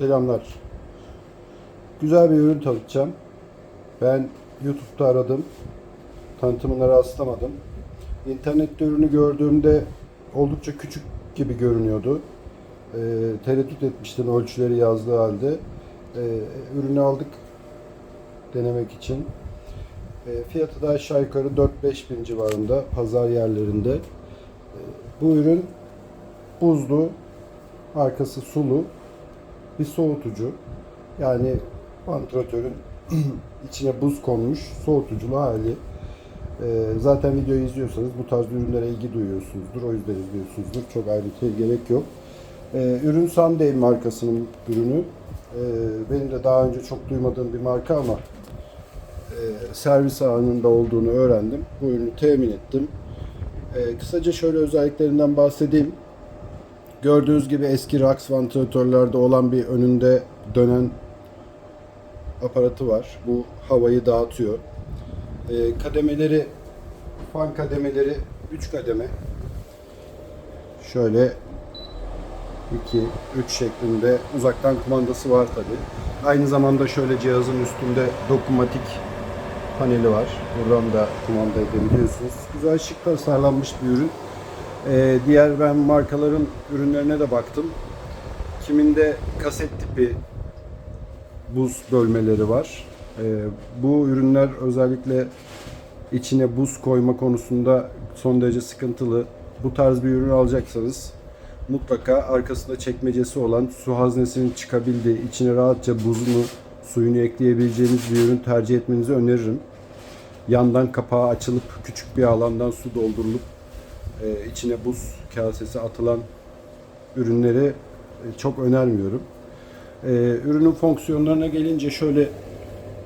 Selamlar. Güzel bir ürün tanıtacağım. Ben YouTube'da aradım. Tanıtımına rastlamadım. İnternette ürünü gördüğümde oldukça küçük gibi görünüyordu. Ee, tereddüt etmiştim ölçüleri yazdığı halde. Ee, ürünü aldık denemek için. Ee, fiyatı da aşağı yukarı 4-5 bin civarında pazar yerlerinde. Ee, bu ürün buzlu, arkası sulu bir soğutucu. Yani vantilatörün içine buz konmuş soğutuculu hali. Ee, zaten videoyu izliyorsanız bu tarz ürünlere ilgi duyuyorsunuzdur. O yüzden izliyorsunuzdur. Çok ayrıntıya gerek yok. Ee, ürün Sunday markasının ürünü. Ee, benim de daha önce çok duymadığım bir marka ama e, servis ağının olduğunu öğrendim. Bu ürünü temin ettim. Ee, kısaca şöyle özelliklerinden bahsedeyim. Gördüğünüz gibi eski Rax vantilatörlerde olan bir önünde dönen aparatı var. Bu havayı dağıtıyor. Ee, kademeleri, fan kademeleri 3 kademe. Şöyle 2, 3 şeklinde uzaktan kumandası var tabi. Aynı zamanda şöyle cihazın üstünde dokunmatik paneli var. Buradan da kumanda edebiliyorsunuz. Güzel şık tasarlanmış bir ürün. Ee, diğer ben markaların ürünlerine de baktım. Kiminde kaset tipi buz bölmeleri var. Ee, bu ürünler özellikle içine buz koyma konusunda son derece sıkıntılı. Bu tarz bir ürün alacaksanız mutlaka arkasında çekmecesi olan su haznesinin çıkabildiği, içine rahatça buzunu, suyunu ekleyebileceğiniz bir ürün tercih etmenizi öneririm. Yandan kapağı açılıp küçük bir alandan su doldurulup e, içine buz kasesi atılan ürünleri e, çok önermiyorum. E, ürünün fonksiyonlarına gelince şöyle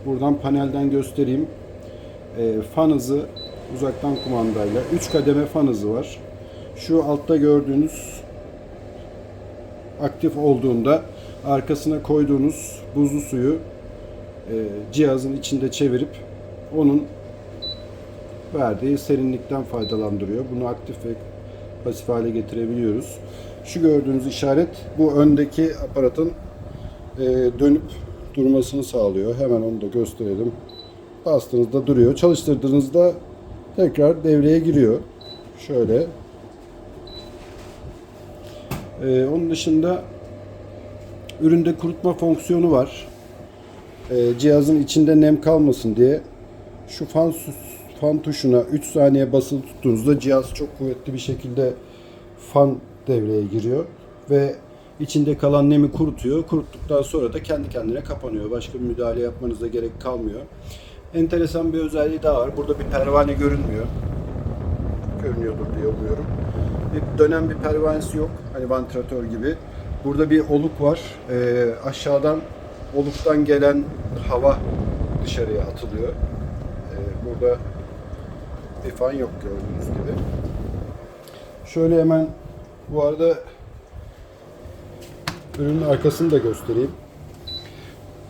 buradan panelden göstereyim. E, fan hızı uzaktan kumandayla 3 kademe fan hızı var. Şu altta gördüğünüz aktif olduğunda arkasına koyduğunuz buzlu suyu e, cihazın içinde çevirip onun verdiği serinlikten faydalandırıyor. Bunu aktif ve pasif hale getirebiliyoruz. Şu gördüğünüz işaret bu öndeki aparatın e, dönüp durmasını sağlıyor. Hemen onu da gösterelim. Bastığınızda duruyor. Çalıştırdığınızda tekrar devreye giriyor. Şöyle. E, onun dışında üründe kurutma fonksiyonu var. E, cihazın içinde nem kalmasın diye şu fan fan tuşuna 3 saniye basılı tuttuğunuzda cihaz çok kuvvetli bir şekilde fan devreye giriyor ve içinde kalan nemi kurutuyor. Kuruttuktan sonra da kendi kendine kapanıyor. Başka bir müdahale yapmanıza gerek kalmıyor. Enteresan bir özelliği daha var. Burada bir pervane görünmüyor. Görünüyordur diye umuyorum. Bir dönen bir pervanesi yok. Hani vantilatör gibi. Burada bir oluk var. Ee, aşağıdan oluktan gelen hava dışarıya atılıyor. Ee, burada bir fan yok gördüğünüz gibi. Şöyle hemen bu arada ürünün arkasını da göstereyim.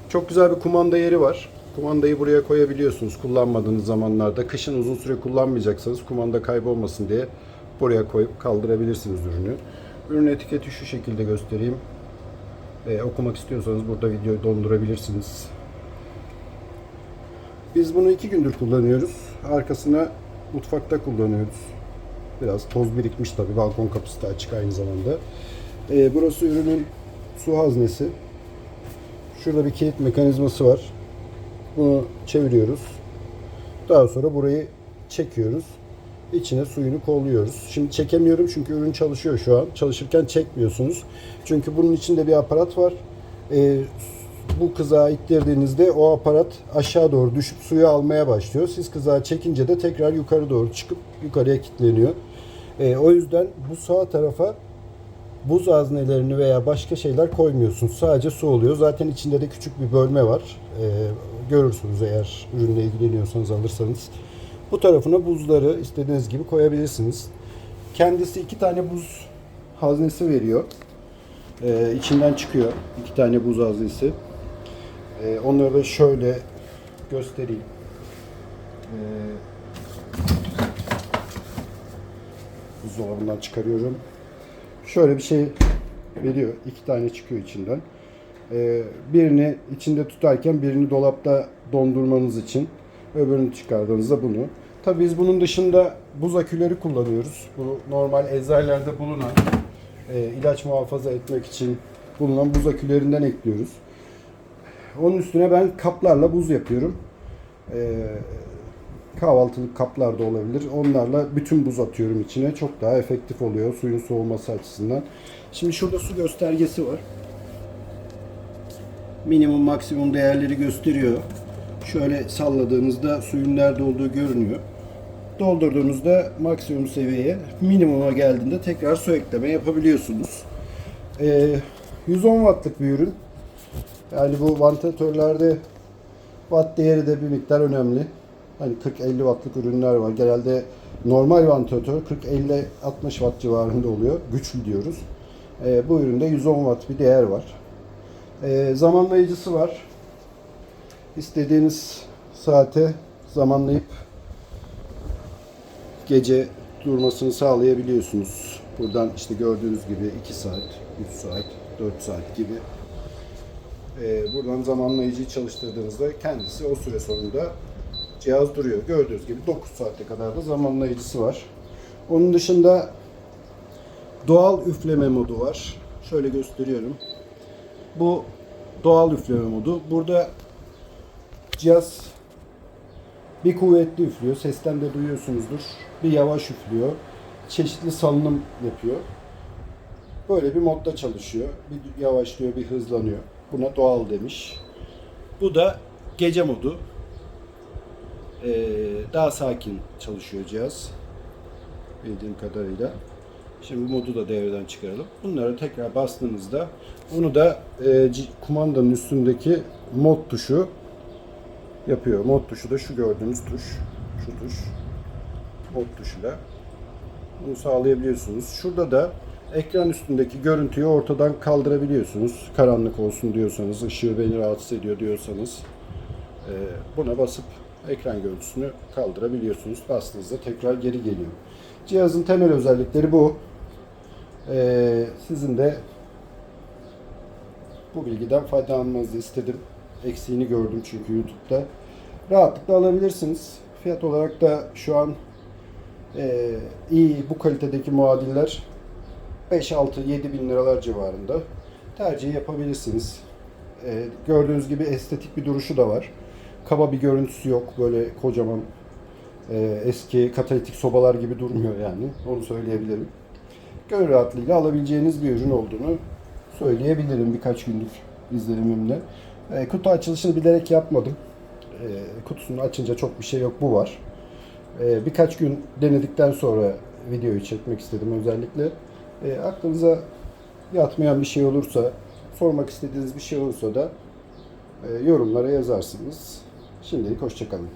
Çok güzel bir kumanda yeri var. Kumandayı buraya koyabiliyorsunuz kullanmadığınız zamanlarda. Kışın uzun süre kullanmayacaksanız kumanda kaybolmasın diye buraya koyup kaldırabilirsiniz ürünü. Ürün etiketi şu şekilde göstereyim. Ee, okumak istiyorsanız burada videoyu dondurabilirsiniz. Biz bunu iki gündür kullanıyoruz. Arkasına mutfakta kullanıyoruz. Biraz toz birikmiş tabi. Balkon kapısı da açık aynı zamanda. Ee, burası ürünün su haznesi. Şurada bir kilit mekanizması var. Bunu çeviriyoruz. Daha sonra burayı çekiyoruz. İçine suyunu kolluyoruz. Şimdi çekemiyorum çünkü ürün çalışıyor şu an. Çalışırken çekmiyorsunuz. Çünkü bunun içinde bir aparat var. Ee, bu kızağı ittirdiğinizde o aparat aşağı doğru düşüp suyu almaya başlıyor. Siz kızağı çekince de tekrar yukarı doğru çıkıp yukarıya kilitleniyor. Ee, o yüzden bu sağ tarafa buz haznelerini veya başka şeyler koymuyorsunuz. Sadece su oluyor. Zaten içinde de küçük bir bölme var. Ee, görürsünüz eğer ürünle ilgileniyorsanız alırsanız. Bu tarafına buzları istediğiniz gibi koyabilirsiniz. Kendisi iki tane buz haznesi veriyor. Ee, içinden çıkıyor iki tane buz haznesi. Ee, onları da şöyle göstereyim. Ee, buzdolabından çıkarıyorum. Şöyle bir şey veriyor. İki tane çıkıyor içinden. Ee, birini içinde tutarken birini dolapta dondurmanız için öbürünü çıkardığınızda bunu. Tabii biz bunun dışında buz aküleri kullanıyoruz. Bu normal eczanelerde bulunan e, ilaç muhafaza etmek için bulunan buz akülerinden ekliyoruz. Onun üstüne ben kaplarla buz yapıyorum. Ee, kahvaltılık kaplar da olabilir. Onlarla bütün buz atıyorum içine. Çok daha efektif oluyor suyun soğuması açısından. Şimdi şurada su göstergesi var. Minimum maksimum değerleri gösteriyor. Şöyle salladığınızda suyun nerede olduğu görünüyor. Doldurduğunuzda maksimum seviyeye, minimuma geldiğinde tekrar su ekleme yapabiliyorsunuz. Ee, 110 wattlık bir ürün. Yani bu vantilatörlerde watt değeri de bir miktar önemli. Hani 40-50 wattlık ürünler var. Genelde normal vantilatör 40-50-60 watt civarında oluyor. Güçlü diyoruz. Ee, bu üründe 110 watt bir değer var. Ee, zamanlayıcısı var. İstediğiniz saate zamanlayıp gece durmasını sağlayabiliyorsunuz. Buradan işte gördüğünüz gibi 2 saat, 3 saat, 4 saat gibi ee, buradan zamanlayıcıyı çalıştırdığınızda kendisi o süre sonunda cihaz duruyor. Gördüğünüz gibi 9 saate kadar da zamanlayıcısı var. Onun dışında doğal üfleme modu var. Şöyle gösteriyorum. Bu doğal üfleme modu. Burada cihaz bir kuvvetli üflüyor. Sesten de duyuyorsunuzdur. Bir yavaş üflüyor. Çeşitli salınım yapıyor. Böyle bir modda çalışıyor. Bir yavaşlıyor, bir hızlanıyor. Buna doğal demiş. Bu da gece modu. Ee, daha sakin çalışıyor cihaz. Bildiğim kadarıyla. Şimdi bu modu da devreden çıkaralım. Bunları tekrar bastığınızda bunu da e, kumandanın üstündeki mod tuşu yapıyor. Mod tuşu da şu gördüğünüz tuş. Şu tuş. Mod tuşuyla bunu sağlayabiliyorsunuz. Şurada da ekran üstündeki görüntüyü ortadan kaldırabiliyorsunuz. Karanlık olsun diyorsanız, ışığı beni rahatsız ediyor diyorsanız e, buna basıp ekran görüntüsünü kaldırabiliyorsunuz. Bastığınızda tekrar geri geliyor. Cihazın temel özellikleri bu. E, sizin de bu bilgiden faydalanmanızı istedim. Eksiğini gördüm çünkü YouTube'da. Rahatlıkla alabilirsiniz. Fiyat olarak da şu an ee, iyi bu kalitedeki muadiller 5-6-7 bin liralar civarında tercih yapabilirsiniz. Ee, gördüğünüz gibi estetik bir duruşu da var. Kaba bir görüntüsü yok. Böyle kocaman e, eski katalitik sobalar gibi durmuyor yani. Onu söyleyebilirim. Gönül rahatlığıyla alabileceğiniz bir ürün olduğunu söyleyebilirim birkaç günlük izlenimimle. E, kutu açılışını bilerek yapmadım. E, kutusunu açınca çok bir şey yok. Bu var. Ee, birkaç gün denedikten sonra videoyu çekmek istedim özellikle. Ee, aklınıza yatmayan bir şey olursa, sormak istediğiniz bir şey olursa da e, yorumlara yazarsınız. Şimdilik hoşçakalın.